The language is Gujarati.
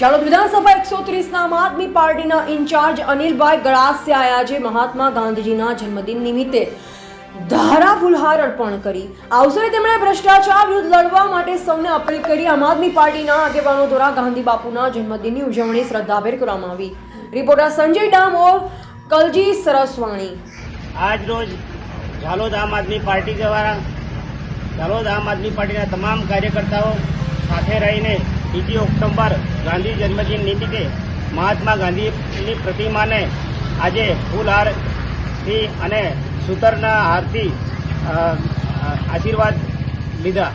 ચાલોદ વિધાનસભા એકસો ત્રીસના આમ આદમી પાર્ટીના ઇન્ચાર્જ અનિલભાઈ ગળાસિયાએ આજે મહાત્મા ગાંધીજીના જન્મદિન નિમિત્તે ધારા ફુલહાર અર્પણ કરી. આ અવસરે તેમણે ભ્રષ્ટાચાર વિરુદ્ધ લડવા માટે સૌને અપીલ કરી. આમ આદમી પાર્ટીના આગેવાનો દ્વારા ગાંધી બાપુના જન્મદિનની ઉજવણી શ્રદ્ધાભેર કરવામાં આવી. રિપોર્ટર સંજય ડામોર, કલજી સરસવાણી. આજ રોજ ઝાલોદ આમ આદમી પાર્ટી દ્વારા ઝાલોદ આમ આદમી પાર્ટીના તમામ કાર્યકર્તાઓ સાથે રહીને બીજી ઓક્ટોબર ગાંધી જન્મદિન નિમિત્તે મહાત્મા ગાંધીની પ્રતિમાને આજે ફૂલહારથી અને સૂતરના હારથી આશીર્વાદ લીધા.